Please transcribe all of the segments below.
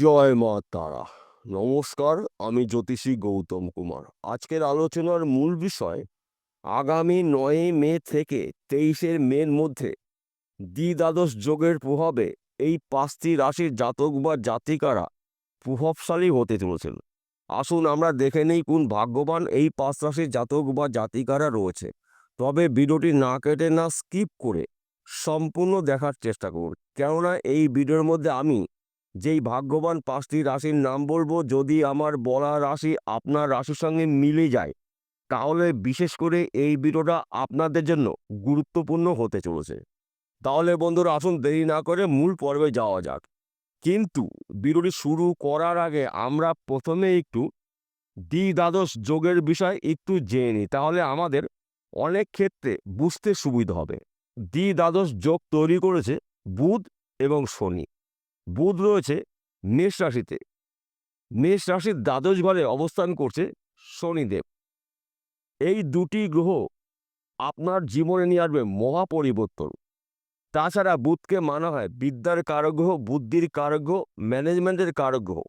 জয় মা তারা নমস্কার, আমি জ্যোতিষী গৌতম কুমার। আজকের আলোচনার মূল বিষয়, আগামী নয় মে থেকে তেইশের মের মধ্যে দ্বিদ্বাদশ যোগের প্রভাবে এই পাঁচটি রাশির জাতক বা জাতিকারা প্রভাবশালী হতে চলেছেন। আসুন আমরা দেখে নেই কোন ভাগ্যবান এই পাঁচ রাশির জাতক বা জাতিকারা রয়েছে। তবে ভিডিওটি না কেটে না স্কিপ করে সম্পূর্ণ দেখার চেষ্টা করুন। কেননা এই ভিডিওর মধ্যে আমি যেই ভাগ্যবান পাঁচটি রাশির নাম বলব, যদি আমার বলা রাশি আপনার রাশির সঙ্গে মিলে যায়, তাহলে বিশেষ করে এই ভিডিওটা আপনাদের জন্য গুরুত্বপূর্ণ হতে চলেছে। তাহলে বন্ধুরা, আসুন দেরি না করে মূল পর্বে যাওয়া যাক। কিন্তু ভিডিওটি শুরু করার আগে আমরা প্রথমে একটু দ্বিদ্বাদশ যোগের বিষয় একটু জেনে নিই। তাহলে আমাদের অনেক ক্ষেত্রে বুঝতে সুবিধা হবে। দ্বিদ্বাদশ যোগ তৈরি করেছে বুধ এবং শনি। বুধ রয়েছে মেষ রাশিতে। মেষ রাশির দ্বাদশ ঘরে অবস্থান করছে শনিদেব। এই দুটি গ্রহ আপনার জীবনে নিয়ে আসবে মহা পরিবর্তন। তাছাড়া বুধকে মানা হয় বিদ্যার কারগ্রহ বুদ্ধির কারগ্রহ ম্যানেজমেন্টের কারগ্রহ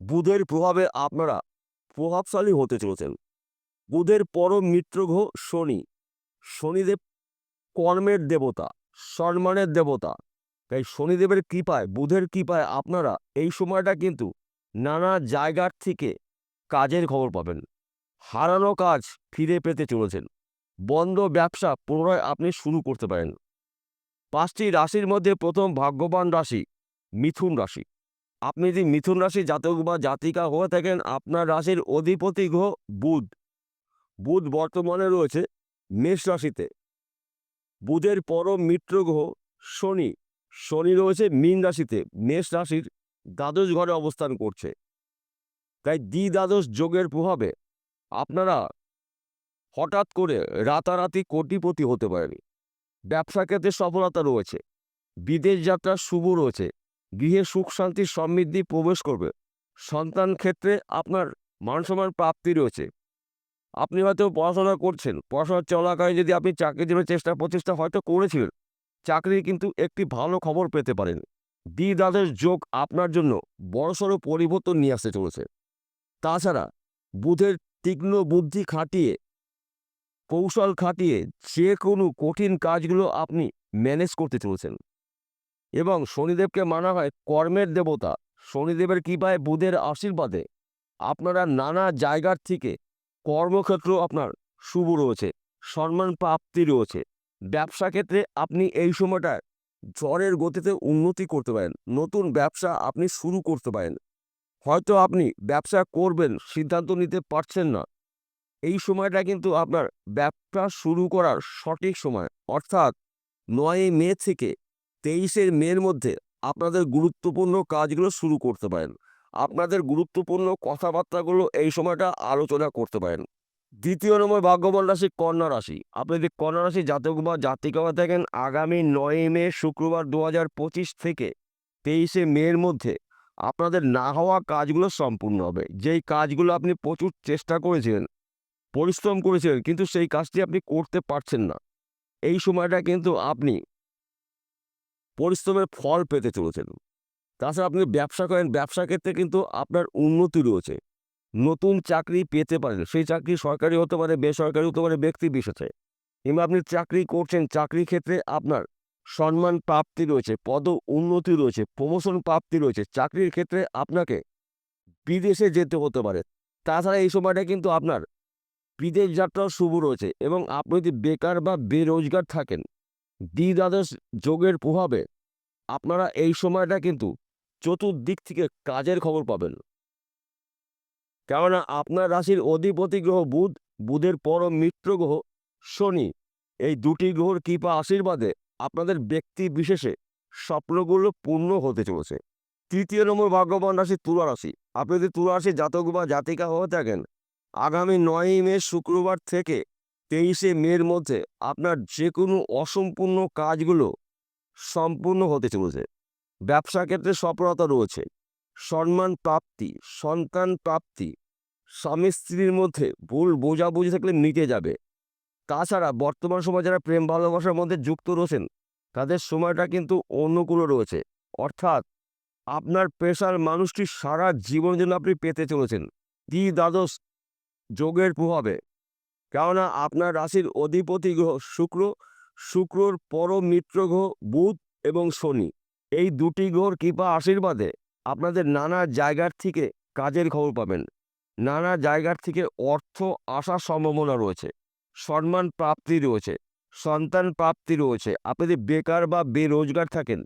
বুধের প্রভাবে আপনারা প্রভাবশালী হতে চলেছেন। বুধের পরম মিত্র গ্রহ শনি। শনিদেব কর্মের দেবতা, সম্মানের দেবতা তাই শনিদেবের কৃপায়, বুধের কৃপায় আপনারা এই সময়টা কিন্তু নানা জায়গার থেকে কাজের খবর পাবেন। হারানো কাজ ফিরে পেতে চলেছেন। বন্ধ ব্যবসা পুনরায় আপনি শুরু করতে পারেন। পাঁচটি রাশির মধ্যে প্রথম ভাগ্যবান রাশি মিথুন রাশি। আপনি যদি মিথুন রাশি জাতক বা জাতিকা হয়ে থাকেন, আপনার রাশির অধিপতি গ্রহ বুধ। বুধ বর্তমানে রয়েছে মেষ রাশিতে। বুধের পরম মিত্র গ্রহ শনি। শনি রয়েছে মীন রাশিতে, মেষ রাশির দ্বাদশ ঘরে অবস্থান করছে। তাই দ্বি দ্বাদশ যোগের প্রভাবে আপনারা হঠাৎ করে রাতারাতি কোটিপতি হতে পারেন। ব্যবসা ক্ষেত্রে সফলতা রয়েছে, বিদেশ যাত্রা শুভ রয়েছে, গৃহে সুখ, শান্তি, সমৃদ্ধি প্রবেশ করবে। সন্তান ক্ষেত্রে আপনার মান সম্মান প্রাপ্তি রয়েছে। আপনি হয়তো পড়াশোনা করছেন, পড়াশোনা চলাকালীন যদি আপনি চাকরির জন্য চেষ্টা প্রচেষ্টা হয়তো করেছিলেন চাকরির কিন্তু একটি ভালো খবর পেতে পারেন। দ্বি দ্বাদশ যোগ আপনার জন্য বড়সড় পরিবর্তন নিয়ে আসতে চলেছে। তাছাড়া, বুধের তীক্ষ্ণ বুদ্ধি খাটিয়ে, কৌশল খাটিয়ে যে কোনো কঠিন কাজগুলো আপনি ম্যানেজ করতে চলেছেন। এবং শনিদেবকে মানা হয় কর্মের দেবতা। শনিদেবের কৃপায় বুধের আশীর্বাদে আপনারা নানা জায়গার থেকে কর্মক্ষেত্র আপনার শুভ রয়েছে, সম্মান প্রাপ্তি রয়েছে। ব্যবসা ক্ষেত্রে আপনি এই সময়টা জ্বরের গতিতে উন্নতি করতে পারেন। নতুন ব্যবসা আপনি শুরু করতে পারেন। হয়তো আপনি ব্যবসা করবেন, সিদ্ধান্ত নিতে পারছেন না। এই সময়টা কিন্তু আপনার ব্যবসা শুরু করার সঠিক সময়। অর্থাৎ নয় মে থেকে তেইশের মের মধ্যে আপনাদের গুরুত্বপূর্ণ কাজগুলো শুরু করতে পারেন। আপনাদের গুরুত্বপূর্ণ কথাবার্তাগুলো এই সময়টা আলোচনা করতে পারেন। দ্বিতীয় নম্বর ভাগ্যবান রাশি কন্যা রাশি। আপনি যদি কন্যা রাশি জাতক বা জাতিকা থাকেন, আগামী নয় মে শুক্রবার দু থেকে তেইশে মের মধ্যে আপনাদের না হওয়া কাজগুলো সম্পূর্ণ হবে। যেই কাজগুলো আপনি প্রচুর চেষ্টা করেছিলেন, পরিশ্রম করেছিলেন, কিন্তু সেই কাজটি আপনি করতে পারছেন না। এই সময়টা কিন্তু আপনি পরিশ্রমের ফল পেতে চলেছেন। তাছাড়া আপনি ব্যবসা করেন, ব্যবসা ক্ষেত্রে কিন্তু আপনার উন্নতি রয়েছে। নতুন চাকরি পেতে পারেন। সেই চাকরি সরকারি হতে পারে, বেসরকারি হতে পারে, ব্যক্তি বিশেষে। কিংবা আপনি চাকরি করছেন, চাকরি ক্ষেত্রে আপনার সম্মান প্রাপ্তি রয়েছে, পদ উন্নতি রয়েছে প্রমোশন প্রাপ্তি রয়েছে। চাকরির ক্ষেত্রে আপনাকে বিদেশে যেতে হতে পারে। তাছাড়া এই সময়টা কিন্তু আপনার বিদেশ যাত্রাও শুভ রয়েছে এবং আপনি যদি বেকার বা বেরোজগার থাকেন দ্বিদ্বাদশ যোগের প্রভাবে আপনারা এই সময়টা কিন্তু চতুর্দিক থেকে কাজের খবর পাবেন। কেননা আপনার রাশির অধিপতি গ্রহ বুধ, বুধের পরম মিত্র গ্রহ শনি। এই দুটি গ্রহর কৃপা আশীর্বাদে আপনাদের ব্যক্তি বিশেষে স্বপ্নগুলো পূর্ণ হতে চলেছে। তৃতীয় নম্বর ভাগ্যবান রাশি তুলা রাশি। আপনি যদি তুলা রাশি জাতক বা জাতিকা হয়ে থাকেন, আগামী নয়ই মে শুক্রবার থেকে তেইশে মের মধ্যে আপনার যে কোনো অসম্পূর্ণ কাজগুলো সম্পূর্ণ হতে চলেছে। ব্যবসা ক্ষেত্রে সফলতা রয়েছে। সম্মান প্রাপ্তি, সন্তান প্রাপ্তি। স্বামী স্ত্রীর মধ্যে ভুল বোঝাবুঝি থাকলে মিটে যাবে। তাছাড়া বর্তমান সময় যারা প্রেম ভালোবাসার মধ্যে যুক্ত রয়েছেন, তাদের সময়টা কিন্তু অনুকূল রয়েছে। অর্থাৎ আপনার পেশার মানুষটি সারা জীবনের জন্য আপনি পেতে চলেছেন। দ্বি দ্বাদশ যোগের প্রভাবে। কেননা আপনার রাশির অধিপতি গ্রহ শুক্র, শুক্রর পরম মিত্র গ্রহ বুধ এবং শনি। এই দুটি গ্রহর কৃপা আশীর্বাদে আপনাদের নানা জায়গার থেকে কাজের খবর পাবেন। নানা জায়গার থেকে অর্থ আসার সম্ভাবনা রয়েছে। সম্মান প্রাপ্তি রয়েছে। সন্তান প্রাপ্তি রয়েছে। আপনি যদি বেকার বা বেরোজগার থাকেন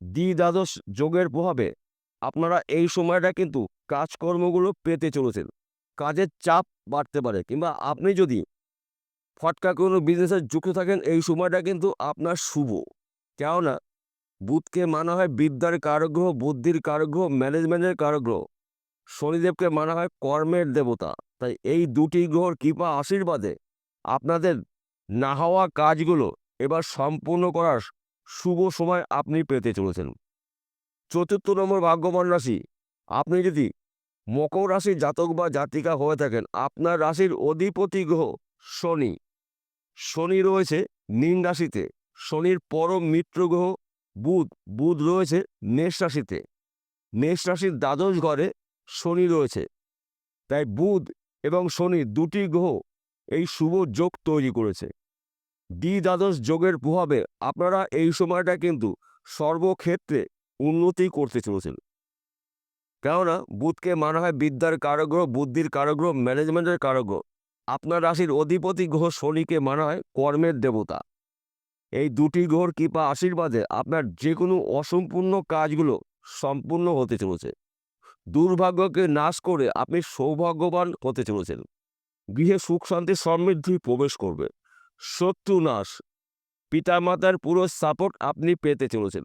দ্বি দ্বাদশ যোগের প্রভাবে আপনারা এই সময়টা কিন্তু কাজকর্মগুলো পেতে চলেছেন। কাজের চাপ বাড়তে পারে কিংবা আপনি যদি ফটকা কোনো বিজনেসে যুক্ত থাকেন, এই সময়টা কিন্তু আপনার শুভ। কেননা বুধকে মানা হয় বিদ্যার কারগ্রহ, বুদ্ধির কারগ্রহ, ম্যানেজমেন্টের কারগ্রহ। শনিদেবকে মানা হয় কর্মের দেবতা। তাই এই দুটি গ্রহর কৃপা আশীর্বাদে আপনাদের না হওয়া কাজগুলো এবার সম্পূর্ণ করার শুভ সময় আপনি পেতে চলেছেন। চতুর্থ নম্বর ভাগ্যবান রাশি। আপনি যদি মকর রাশির জাতক বা জাতিকা হয়ে থাকেন, আপনার রাশির অধিপতি গ্রহ শনি। শনি রয়েছে মীন রাশিতে। শনির পরম মিত্র গ্রহ বুধ বুধ রয়েছে মেষ রাশিতে। মেষ রাশির দ্বাদশ ঘরে শনি রয়েছে। তাই বুধ এবং শনি দুটি গ্রহ এই শুভ যোগ তৈরি করেছে। দ্বি দ্বাদশ যোগের প্রভাবে আপনারা এই সময়টা কিন্তু সর্বক্ষেত্রে উন্নতি করতে চলেছেন। কেননা, বুধকে মানা হয় বিদ্যার কারগ্রহ, বুদ্ধির কারগ্রহ, ম্যানেজমেন্টের কারগ্রহ। আপনার রাশির অধিপতি গ্রহ শনিকে মানা হয় কর্মের দেবতা। এই দুটি গ্রহর কৃপা আশীর্বাদে আপনার যে কোনো অসম্পূর্ণ কাজগুলো সম্পূর্ণ হতে চলেছে। দুর্ভাগ্যকে নাশ করে আপনি সৌভাগ্যবান হতে চলেছেন। গৃহে সুখ, শান্তি, সমৃদ্ধি প্রবেশ করবে। শত্রু নাশ। পিতামাতার পুরো সাপোর্ট আপনি পেতে চলেছেন।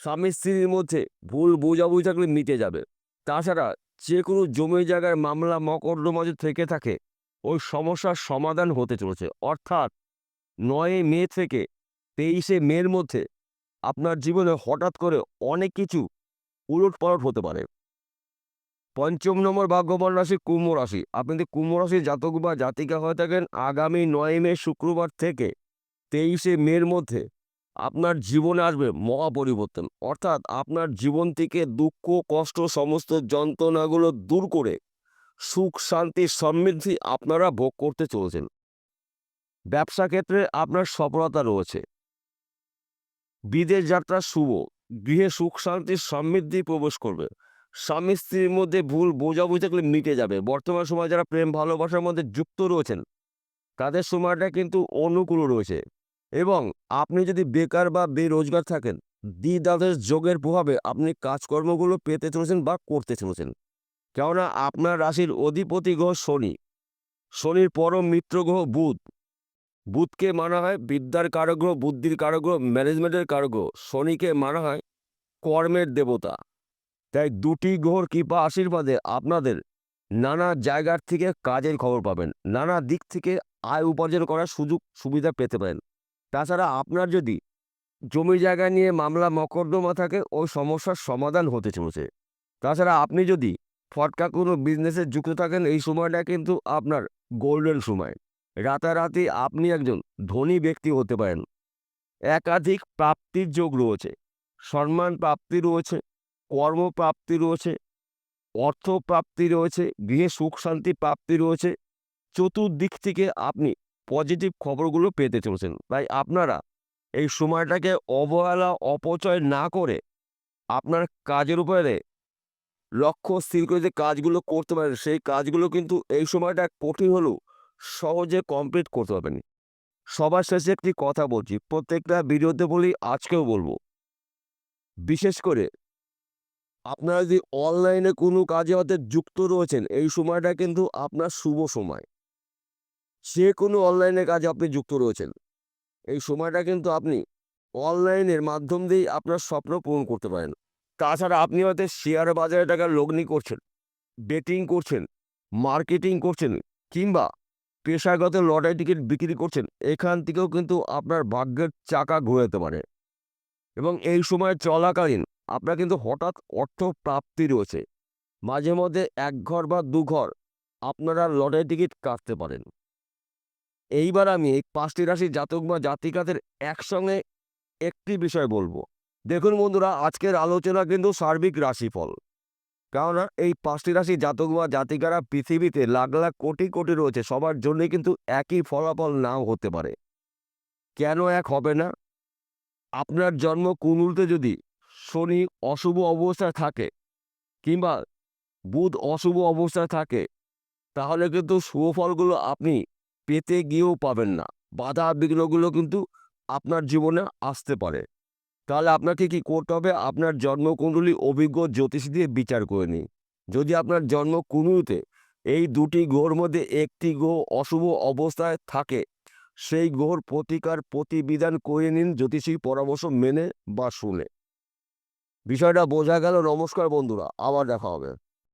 স্বামী, স্ত্রীর মধ্যে ভুল বোঝাবুঝাগুলি মিটে যাবে। তাছাড়া যে কোনো জমি জায়গার মামলা, মকদ্দমা থেকে থাকে, ওই সমস্যার সমাধান হতে চলেছে। অর্থাৎ নয় মে থেকে তেইশে মের মধ্যে আপনার জীবনে হঠাৎ করে অনেক কিছু উলট পালট হতে পারে। পঞ্চম নম্বর ভাগ্যবান রাশি কুম্ভ রাশি। আপনি যদি কুম্ভ রাশির জাতক বা জাতিকা হয়ে থাকেন, আগামী নয় মে শুক্রবার থেকে তেইশে মের মধ্যে আপনার জীবনে আসবে মহা পরিবর্তন। অর্থাৎ আপনার জীবন থেকে দুঃখ, কষ্ট, সমস্ত যন্ত্রণাগুলো দূর করে সুখ, শান্তি, সমৃদ্ধি আপনারা ভোগ করতে চলেছেন। ব্যবসা ক্ষেত্রে আপনার সফলতা রয়েছে। বিদেশ যাত্রা শুভ, গৃহে সুখ, শান্তি, সমৃদ্ধি প্রবেশ করবে। স্বামী স্ত্রীর মধ্যে ভুল বোঝাবুঝি থাকলে মিটে যাবে। বর্তমান সময়ে যারা প্রেম ভালোবাসার মধ্যে যুক্ত রয়েছেন, তাদের সময়টা কিন্তু অনুকূল রয়েছে। এবং আপনি যদি বেকার বা বেরোজগার থাকেন দ্বিদাদেশ যোগের প্রভাবে আপনি কাজকর্মগুলো পেতে চলেছেন বা করতে চলেছেন। কেননা আপনার রাশির অধিপতি গ্রহ শনি। শনির পরম মিত্র গ্রহ বুধ। বুধকে মানা হয়, বিদ্যার কারগ্রহ, বুদ্ধির কারগ্রহ, ম্যানেজমেন্টের কারগ্রহ, শনিকে মানা হয় কর্মের দেবতা। তাই দুটি গ্রহর কৃপা আশীর্বাদে আপনাদের নানা জায়গার থেকে কাজের খবর পাবেন, নানা দিক থেকে আয় উপার্জন করার সুযোগ সুবিধা পেতে পারেন। তাছাড়া আপনার যদি জমি জায়গা নিয়ে মামলা, মকদ্দমা থাকে ওই সমস্যার সমাধান হতে চলেছে। তাছাড়া আপনি যদি ফটকা কোনো বিজনেসে যুক্ত থাকেন, এই সময়টা কিন্তু আপনার গোল্ডেন সময়। রাতারাতি আপনি একজন ধনী ব্যক্তি হতে পারেন। একাধিক প্রাপ্তির যোগ রয়েছে। সম্মান প্রাপ্তি রয়েছে কর্মপ্রাপ্তি রয়েছে, অর্থ প্রাপ্তি রয়েছে, গৃহে সুখ শান্তি প্রাপ্তি রয়েছে। চতুর্দিক থেকে আপনি পজিটিভ খবরগুলো পেতে চলেছেন। তাই আপনারা এই সময়টাকে অবহেলা, অপচয় না করে আপনার কাজের উপরে লক্ষ্য স্থির করে যে কাজগুলো করতে পারেন, সেই কাজগুলো কিন্তু এই সময়টা কঠিন হলেও সহজে কমপ্লিট করতে পারবেন। সবার শেষে একটি কথা বলছি, প্রত্যেকটা ভিডিওতে বলি, আজকেও বলব। বিশেষ করে, আপনারা যদি অনলাইনে কোনো কাজে হয়তো যুক্ত রয়েছেন, এই সময়টা কিন্তু আপনার শুভ সময়। যে কোনো অনলাইনে কাজে আপনি যুক্ত রয়েছেন, এই সময়টা কিন্তু আপনি অনলাইনের মাধ্যম দিয়েই আপনার স্বপ্ন পূরণ করতে পারেন। তাছাড়া আপনি হয়তো শেয়ার বাজারে টাকা লগ্নি করছেন বেটিং করছেন মার্কেটিং করছেন, কিংবা পেশাগত লটারি টিকিট বিক্রি করছেন, এখান থেকেও কিন্তু আপনার ভাগ্যের চাকা ঘোরাতে পারে। এবং এই সময় চলাকালীন আপনার কিন্তু হঠাৎ অর্থ প্রাপ্তি রয়েছে। মাঝে মধ্যে এক ঘর বা দু ঘর আপনারা লটারি টিকিট কাটতে পারেন। এইবার আমি এই পাঁচটি রাশি জাতক বা জাতিকাদের একসঙ্গে একটি বিষয় বলব। দেখুন বন্ধুরা, আজকের আলোচনা কিন্তু সার্বিক রাশিফল। কেননা এই পাঁচটি রাশি জাতক বা জাতিকারা পৃথিবীতে লাখ লাখ কোটি কোটি রয়েছে, সবার জন্যই কিন্তু একই ফলাফল নাও হতে পারে। কেন এক হবে না? আপনার জন্ম কুণ্ডুলতে যদি শনি অশুভ অবস্থায় থাকে কিংবা বুধ অশুভ অবস্থায় থাকে, তাহলে কিন্তু শুভ ফলগুলো আপনি পেতে গিয়েও পাবেন না। বাধা বিঘ্নগুলো কিন্তু আপনার জীবনে আসতে পারে। তাহলে আপনাকে কি করতে হবে? আপনার জন্মকুণ্ডলী অভিজ্ঞ জ্যোতিষ দিয়ে বিচার করে নিন। যদি আপনার জন্ম জন্মকুণ্ডলিতে এই দুটি গ্রহর মধ্যে একটি গ্রহ অশুভ অবস্থায় থাকে, সেই গ্রহর প্রতিকার প্রতিবিধান করে নিন জ্যোতিষী পরামর্শ মেনে বা শুনে। বিষয়টা বোঝা গেল। নমস্কার বন্ধুরা, আবার দেখা হবে।